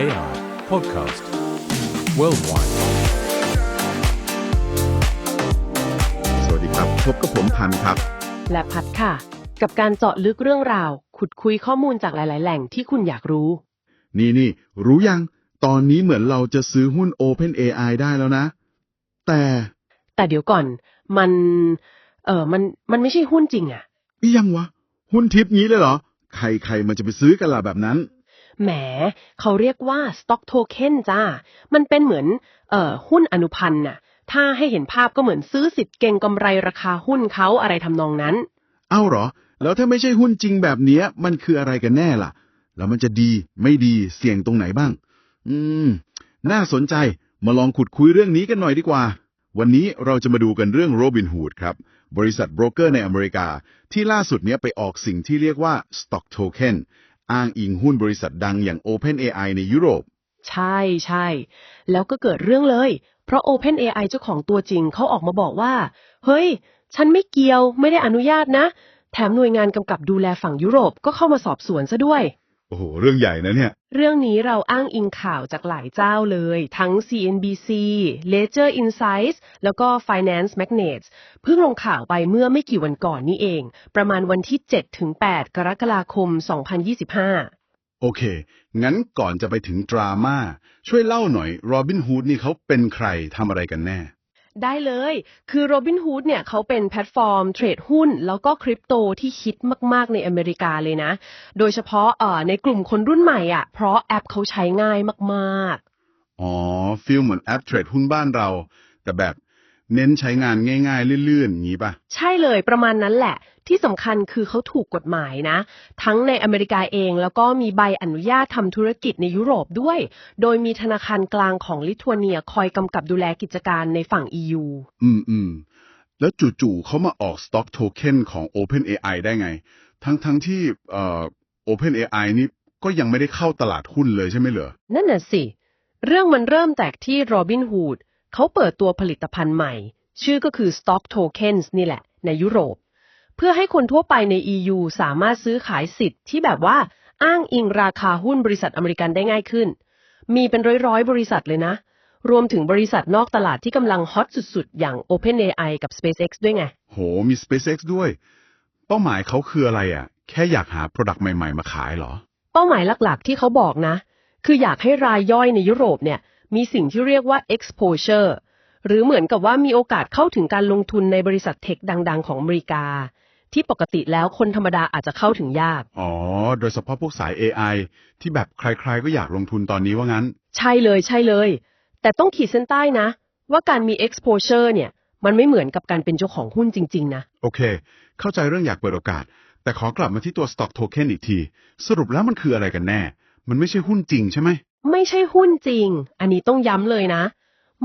AI Podcast Worldwide. สวัสดีครับ พบกับผมพันธุ์ครับ และพัดค่ะ กับการเจาะลึกเรื่องราว ขุดคุยข้อมูลจากหลาย ๆ แหล่งที่คุณอยากรู้ นี่นี่รู้ยัง ตอนนี้เหมือนเราจะซื้อหุ้น OpenAI ได้แล้วนะ แต่ แต่เดี๋ยวก่อน มัน เออมัน มันไม่ใช่หุ้นจริงอะอียังวะ หุ้นทิปงี้เลยเหรอ ใครๆมันจะไปซื้อกันล่ะแบบนั้น แหม เขาเรียกว่า stock token จ้า มันเป็นเหมือนเอ่อหุ้นอนุพันธ์น่ะ ถ้าให้เห็นภาพก็เหมือนซื้อสิทธิ์เก่งกำไรราคาหุ้นเขาอะไรทำนองนั้น เอ้าเหรอ แล้วถ้าไม่ใช่หุ้นจริงแบบเนี้ย มันคืออะไรกันแน่ล่ะ แล้วมันจะดีไม่ดีเสี่ยงตรงไหนบ้าง อืม น่าสนใจมาลองขุดคุยเรื่องนี้กันหน่อยดีกว่า วันนี้เราจะมาดูกันเรื่อง Robinhood ครับ บริษัทโบรกเกอร์ในอเมริกา ที่ล่าสุดเนี้ยไปออกสิ่งที่เรียกว่า Stock Token อ้างอิงหุ้นบริษัทดังอย่าง OpenAI ในยุโรป ใช่ใช่ แล้วก็เกิดเรื่องเลย เพราะ OpenAI เจ้าของตัวจริงเขาออกมาบอกว่า เฮ้ย ฉันไม่เกี่ยวไม่ได้อนุญาตนะ แถมหน่วยงานกำกับดูแลฝั่งยุโรปก็เข้ามาสอบสวนซะด้วย โอ้โห เรื่องใหญ่นะเนี่ย เรื่องนี้เราอ้างอิงข่าวจากหลายเจ้าเลย ทั้ง CNBC Ledger Insights แล้วก็ Finance Magnates เพิ่งลงข่าวไปเมื่อไม่กี่วันก่อนนี่เอง ประมาณวันที่7-8กรกฎาคม 2025 โอเค งั้นก่อนจะไปถึงดราม่าช่วยเล่าหน่อย Robinhood นี่เขาเป็นใครทำอะไรกันแน่ ได้เลย คือ Robinhood เนี่ยเขาเป็นแพลตฟอร์มเทรดหุ้น แล้วก็คริปโตที่ฮิตมาก ๆ ในอเมริกาเลยนะ โดยเฉพาะเอ่อในกลุ่มคนรุ่นใหม่อะ เพราะแอปเขาใช้ง่ายมากอ๋อฟีลเหมือนแอปเทรดหุ้นบ้านเรา แต่แบบเน้นใช้งานง่าย ๆ ลื่นๆอย่างนี้ป่ะๆใช่เลยประมาณนั้นแหละ ที่สำคัญคือเขาถูกกฎหมายนะ ทั้งในอเมริกาเองแล้วก็มีใบอนุญาตทำธุรกิจในยุโรปด้วย โดยมีธนาคารกลางของลิทัวเนียคอยกำกับดูแลกิจการในฝั่ง EU อืมอืมแล้วจู่ๆเขามาออก Stock Token ของ OpenAI ได้ไง ทั้งๆที่เอ่อ OpenAI นี่ก็ยังไม่ได้เข้าตลาดหุ้นเลยใช่ไหมเหรอ นั่นน่ะสิ เรื่องมันเริ่มจากที่ Robinhood เขาเปิดตัวผลิตภัณฑ์ใหม่ ชื่อก็คือ Stock Tokens นี่แหละ ในยุโรปเพื่อให้คนทั่วไปใน EU สามารถซื้อขายสิทธิ์ที่แบบว่าอ้างอิงราคาหุ้นบริษัทอเมริกันได้ง่ายขึ้น มีเป็นร้อยๆ บริษัทเลยนะ รวมถึงบริษัทนอกตลาดที่กำลังฮอตสุดๆ อย่าง OpenAI กับ SpaceX ด้วยไง โห มี SpaceX ด้วย เป้าหมายเขาคืออะไรอะ แค่อยากหา Product ใหม่ ๆ มาขายเหรอ เป้าหมายหลักๆ ที่เขาบอกนะ คืออยากให้รายย่อยในยุโรปเนี่ย มีสิ่งที่เรียกว่า exposure หรือเหมือนกับว่ามีโอกาสเข้าถึงการลงทุนในบริษัทเทคดัง ๆ ของอเมริกา ที่ปกติแล้วคนธรรมดาอาจจะเข้าถึงยาก อ๋อ โดยเฉพาะพวกสาย AI ที่แบบใครๆก็อยากลงทุนตอนนี้ว่างั้น ใช่เลยใช่เลย แต่ต้องขีดเส้นใต้นะ ว่าการมี exposure เนี่ย มันไม่เหมือนกับการเป็นเจ้าของหุ้นจริง ๆ นะ โอเค เข้าใจเรื่องอยากเปิดโอกาส แต่ขอกลับมาที่ตัว Stock Token อีกที สรุปแล้วมันคืออะไรกันแน่ มันไม่ใช่หุ้นจริงใช่ไหมไม่ใช่หุ้นจริง อันนี้ต้องย้ำเลยนะ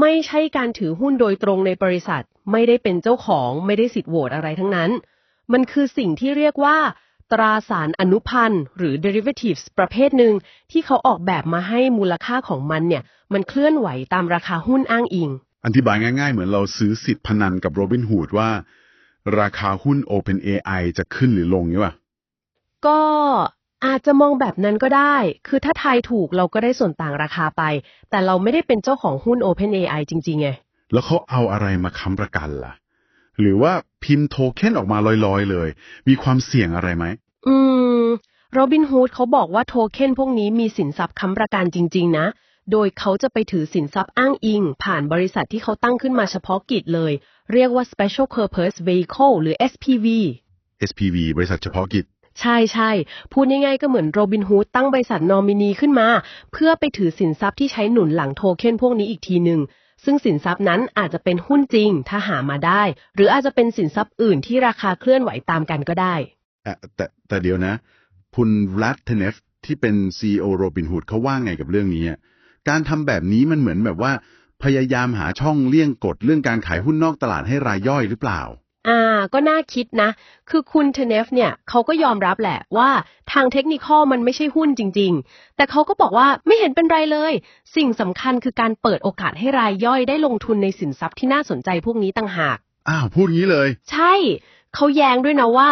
ไม่ใช่การถือหุ้นโดยตรงในบริษัท ไม่ได้เป็นเจ้าของ ไม่ได้สิทธิ์โหวตอะไรทั้งนั้น มันคือสิ่งที่เรียกว่า ตราสารอนุพันธ์หรือ derivatives ประเภทหนึ่ง ที่เขาออกแบบมาให้มูลค่าของมันเนี่ย มันเคลื่อนไหวตามราคาหุ้นอ้างอิง อธิบายง่ายๆ เหมือนเราซื้อสิทธิ์พนันกับ Robinhood ว่า ราคาหุ้น OpenAI จะขึ้นหรือลงนี่วะก็อาจจะมองแบบนั้นก็ได้ คือถ้าทายถูกเราก็ได้ส่วนต่างราคาไป แต่เราไม่ได้เป็นเจ้าของหุ้น OpenAI จริงๆไง แล้วเขาเอาอะไรมาค้ำประกันล่ะ หรือว่าพิมพ์โทเค็นออกมาลอยๆเลย มีความเสี่ยงอะไรไหม อืมโรบินฮูดเขาบอกว่าโทเค็นพวกนี้มีสินทรัพย์ค้ำประกันจริง ๆ นะ โดยเขาจะไปถือสินทรัพย์อ้างอิง ผ่านบริษัทที่เขาตั้งขึ้นมาเฉพาะกิจเลย เรียกว่า Special Purpose Vehicle หรือ SPV SPV บริษัทเฉพาะกิจ ใช่ใช่พูดง่ายๆก็เหมือนโรบินฮูดตั้งบริษัทนอมินีขึ้นมา เพื่อไปถือสินทรัพย์ที่ใช้หนุนหลังโทเค็นพวกนี้อีกทีหนึ่ง ซึ่งสินทรัพย์นั้นอาจจะเป็นหุ้นจริงถ้าหามาได้ หรืออาจจะเป็นสินทรัพย์อื่นที่ราคาเคลื่อนไหวตามกันก็ได้แต่แต่เดี๋ยวนะ คุณรัตเทเนฟที่เป็นซีอีโอโรบินหูดเขาว่าไงกับเรื่องนี้ การทำแบบนี้มันเหมือนแบบว่า พยายามหาช่องเลี่ยงกฎเรื่องการขายหุ้นนอกตลาดให้รายย่อยหรือเปล่า อ่า ก็น่าคิดนะ คือคุณเทเนฟเนี่ยเขาก็ยอมรับแหละว่าทางเทคนิคอลมันไม่ใช่หุ้นจริง ๆ แต่เขาก็บอกว่าไม่เห็นเป็นไรเลย สิ่งสำคัญคือการเปิดโอกาสให้รายย่อยได้ลงทุนในสินทรัพย์ที่น่าสนใจพวกนี้ต่างหาก อ้าวพูดงี้เลย ใช่ เขาแย้งด้วยนะว่า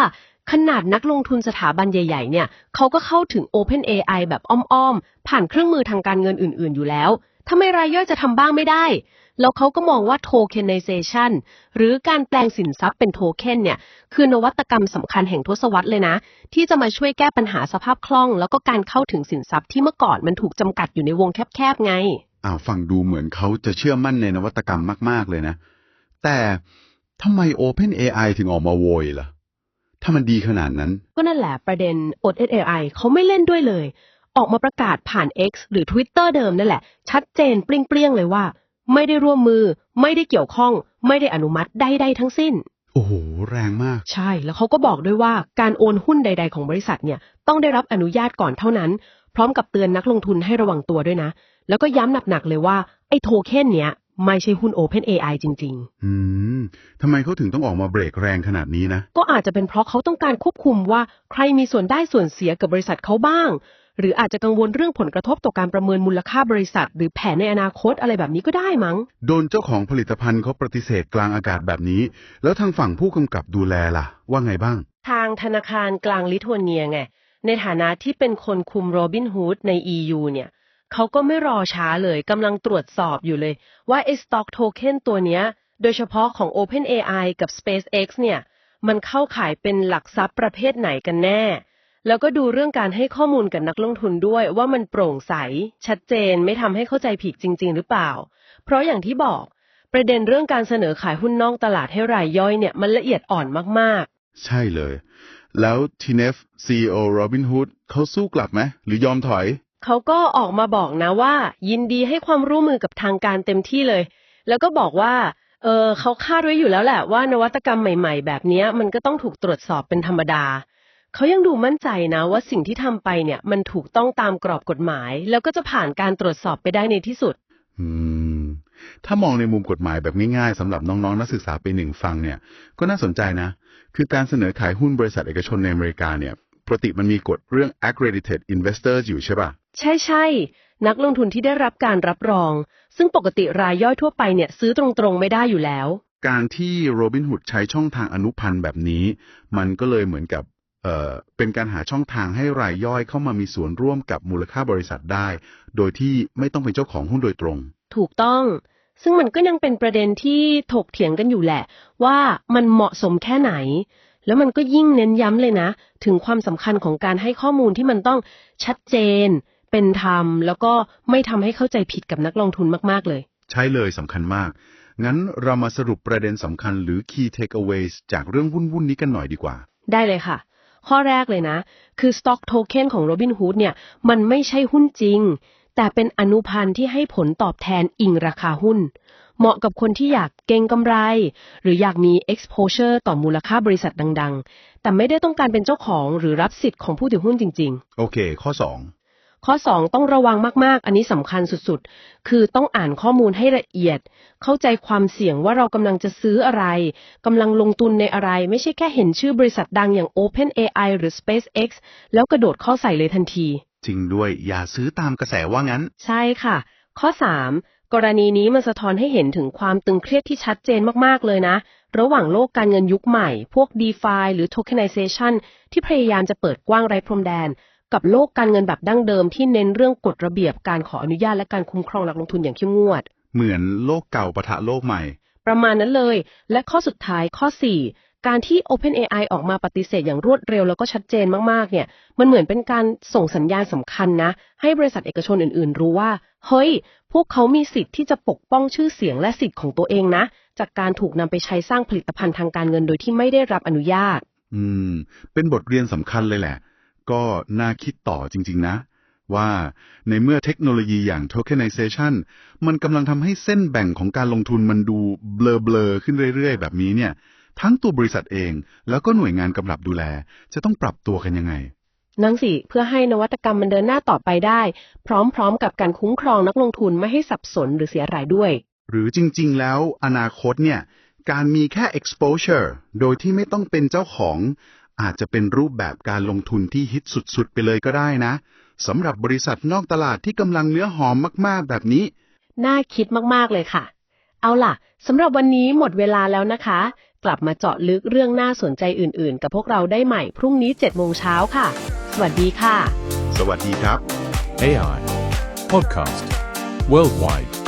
ขนาดนักลงทุนสถาบันใหญ่ ๆ เนี่ยเขาก็เข้าถึง OpenAI แบบอ้อมๆ ผ่านเครื่องมือทางการเงินอื่น ๆ อยู่แล้ว ทำไมรายย่อยจะทำบ้างไม่ได้ แล้วเขาก็มองว่า tokenization หรือการแปลงสินทรัพย์เป็นโทเค็นเนี่ย คือนวัตกรรมสำคัญแห่งทศวรรษเลยนะ ที่จะมาช่วยแก้ปัญหาสภาพคล่อง แล้วก็การเข้าถึงสินทรัพย์ที่เมื่อก่อนมันถูกจำกัดอยู่ในวงแคบๆไงอ้าวฟังดูเหมือนเขาจะเชื่อมั่นในนวัตกรรมมาก ๆ เลยนะ แต่ทำไม OpenAI ถึงออกมาโวยล่ะ ถ้ามันดีขนาดนั้น ก็นั่นแหละประเด็น OpenAI เขาไม่เล่นด้วยเลย ออกมาประกาศผ่าน X หรือ Twitter เดิมนั่นแหละ ชัดเจนเปรี้ยงๆเลยว่า ไม่ได้ร่วมมือ ไม่ได้เกี่ยวข้อง ไม่ได้อนุมัติใดๆทั้งสิ้น โอ้โห แรงมาก ใช่แล้วเขาก็บอกด้วยว่าการโอนหุ้นใด ๆ ของบริษัทเนี่ยต้องได้รับอนุญาตก่อนเท่านั้น พร้อมกับเตือนนักลงทุนให้ระวังตัวด้วยนะ แล้วก็ย้ำหนักๆเลยว่าไอ้โทเค็นเนี้ยไม่ใช่หุ้น OpenAI จริง ๆ อืม ทำไมเขาถึงต้องออกมาเบรกแรงขนาดนี้นะ ก็อาจจะเป็นเพราะเขาต้องการควบคุมว่าใครมีส่วนได้ส่วนเสียกับบริษัทเขาบ้าง หรืออาจจะกังวลเรื่องผลกระทบต่อการประเมินมูลค่าบริษัท หรือแผนในอนาคตอะไรแบบนี้ก็ได้มั้ง โดนเจ้าของผลิตภัณฑ์เขาปฏิเสธกลางอากาศแบบนี้ แล้วทางฝั่งผู้กำกับดูแลล่ะ ว่าไงบ้าง ทางธนาคารกลางลิทัวเนียไง ในฐานะที่เป็นคนคุมโรบินฮูดใน EU เนี่ยเขาก็ไม่รอช้าเลยกำลังตรวจสอบอยู่เลย ว่าไอ้สต็อกโทเค็นตัวเนี้ย โดยเฉพาะของ OpenAI กับ SpaceX เนี่ย มันเข้าขายเป็นหลักทรัพย์ประเภทไหนกันแน่ แล้วก็ดูเรื่องการให้ข้อมูลกับนักลงทุนด้วยว่ามันโปร่งใส ชัดเจนไม่ทำให้เข้าใจผิดจริง ๆ หรือเปล่า เพราะอย่างที่บอก ประเด็นเรื่องการเสนอขายหุ้นนอกตลาดให้รายย่อยเนี่ยมันละเอียดอ่อนมากๆ ใช่เลย แล้วทีเนฟ CEO Robinhood เขาสู้กลับไหมหรือยอมถอย เขาก็ออกมาบอกนะว่า ยินดีให้ความร่วมมือกับทางการเต็มที่เลย แล้วก็บอกว่าเออเขาคาดไว้อยู่แล้วแหละว่านวัตกรรมใหม่ ๆ แบบเนี้ยมันก็ต้องถูกตรวจสอบเป็นธรรมดา เขายังดูมั่นใจนะว่าสิ่งที่ทำไปเนี่ย มันถูกต้องตามกรอบกฎหมาย แล้วก็จะผ่านการตรวจสอบไปได้ในที่สุด อืม ถ้ามองในมุมกฎหมายแบบง่ายๆสำหรับน้องๆ นักศึกษาปีหนึ่งฟังเนี่ย ก็น่าสนใจนะ คือการเสนอขายหุ้นบริษัทเอกชนในอเมริกาเนี่ยปกติมันมีกฎเรื่อง accredited investors อยู่ใช่ปะใช่ใช่นักลงทุนที่ได้รับการรับรอง ซึ่งปกติรายย่อยทั่วไปเนี่ย ซื้อตรงๆไม่ได้อยู่แล้ว การที่โรบิน o ุดใช้ช่องทางอนุพันธ์แบบนี้ มันก็เลยเหมือนกับ เอ่อเป็นการหาช่องทางให้รายย่อยเข้ามามีส่วนร่วมกับมูลค่าบริษัทได้ โดยที่ไม่ต้องเป็นเจ้าของหุ้นโดยตรง ถูกต้อง ซึ่งมันก็ยังเป็นประเด็นที่ถกเถียงกันอยู่แหละ ว่ามันเหมาะสมแค่ไหน แล้วมันก็ยิ่งเน้นย้ำเลยนะ ถึงความสำคัญของการให้ข้อมูลที่มันต้องชัดเจน เป็นธรรม แล้วก็ไม่ทำให้เข้าใจผิดกับนักลงทุนมากๆเลย ใช่เลยสำคัญมาก งั้นเรามาสรุปประเด็นสำคัญหรือ key takeaways จากเรื่องวุ่นๆนี้กันหน่อยดีกว่า ได้เลยค่ะ ข้อแรกเลยนะ คือ Stock Token ของ Robinhood เนี่ย มันไม่ใช่หุ้นจริง แต่เป็นอนุพันธ์ที่ให้ผลตอบแทนอิงราคาหุ้น เหมาะกับคนที่อยากเก็งกำไร หรืออยากมี exposure ต่อมูลค่าบริษัทดัง ๆ แต่ไม่ได้ต้องการเป็นเจ้าของหรือรับสิทธิ์ของผู้ถือหุ้นจริง ๆ โอเค ข้อ ข้อ 2 ต้องระวังมาก ๆ อันนี้สำคัญสุดๆ คือต้องอ่านข้อมูลให้ละเอียด เข้าใจความเสี่ยงว่าเรากำลังจะซื้ออะไรกำลังลงทุนในอะไร ไม่ใช่แค่เห็นชื่อบริษัทดังอย่าง OpenAI หรือ SpaceX แล้วกระโดดเข้าใส่เลยทันที2จริงด้วยอย่าซื้อตามกระแสว่างั้น ใช่ค่ะ ข้อ 3 กรณีนี้มันสะท้อนให้เห็นถึงความตึงเครียดที่ชัดเจนมากๆเลยนะระหว่างโลกการเงินยุคใหม่ พวก DeFi หรือ Tokenization ที่พยายามจะเปิดกว้างไร้พรมแดน กับโลกการเงินแบบดั้งเดิมที่เน้นเรื่องกฎระเบียบการขออนุญาตและการคุ้มครองนักลงทุนอย่างเข้มงวด เหมือนโลกเก่าปะทะโลกใหม่ ประมาณนั้นเลย และข้อสุดท้ายข้อ 4 การที่ OpenAI ออกมาปฏิเสธอย่างรวดเร็วแล้วก็ชัดเจนมากๆ เนี่ย มันเหมือนเป็นการส่งสัญญาณสำคัญนะ ให้บริษัทเอกชนอื่นๆ รู้ว่า เฮ้ย พวกเขามีสิทธิ์ที่จะปกป้องชื่อเสียงและสิทธิ์ของตัวเองนะ จากการถูกนำไปใช้สร้างผลิตภัณฑ์ทางการเงินโดยที่ไม่ได้รับอนุญาต อืม เป็นบทเรียนสำคัญเลยแหละ ก็น่าคิดต่อจริง ๆ นะ ว่าในเมื่อเทคโนโลยีอย่าง tokenization มันกำลังทำให้เส้นแบ่งของการลงทุนมันดูเบลอๆ ขึ้นเรื่อย ๆ แบบนี้เนี่ย ทั้งตัวบริษัทเอง แล้วก็หน่วยงานกำกับดูแล จะต้องปรับตัวกันยังไง นั่นสิ เพื่อให้นวัตกรรมมันเดินหน้าต่อไปได้ พร้อมๆ กับการคุ้มครองนักลงทุนไม่ให้สับสนหรือเสียรายด้วย หรือจริง ๆ แล้วอนาคตเนี่ยการมีแค่ exposure โดยที่ไม่ต้องเป็นเจ้าของ อาจจะเป็นรูปแบบการลงทุนที่ฮิตสุดๆ ไปเลยก็ได้นะสำหรับบริษัทนอกตลาดที่กำลังเนื้อหอมมากๆ แบบนี้ น่าคิดมากๆเลยค่ะ เอาล่ะสำหรับวันนี้หมดเวลาแล้วนะคะ กลับมาเจาะลึกเรื่องน่าสนใจอื่นๆ กับพวกเราได้ใหม่พรุ่งนี้7โมงเช้าค่ะ สวัสดีค่ะ สวัสดีครับ AI Podcast Worldwide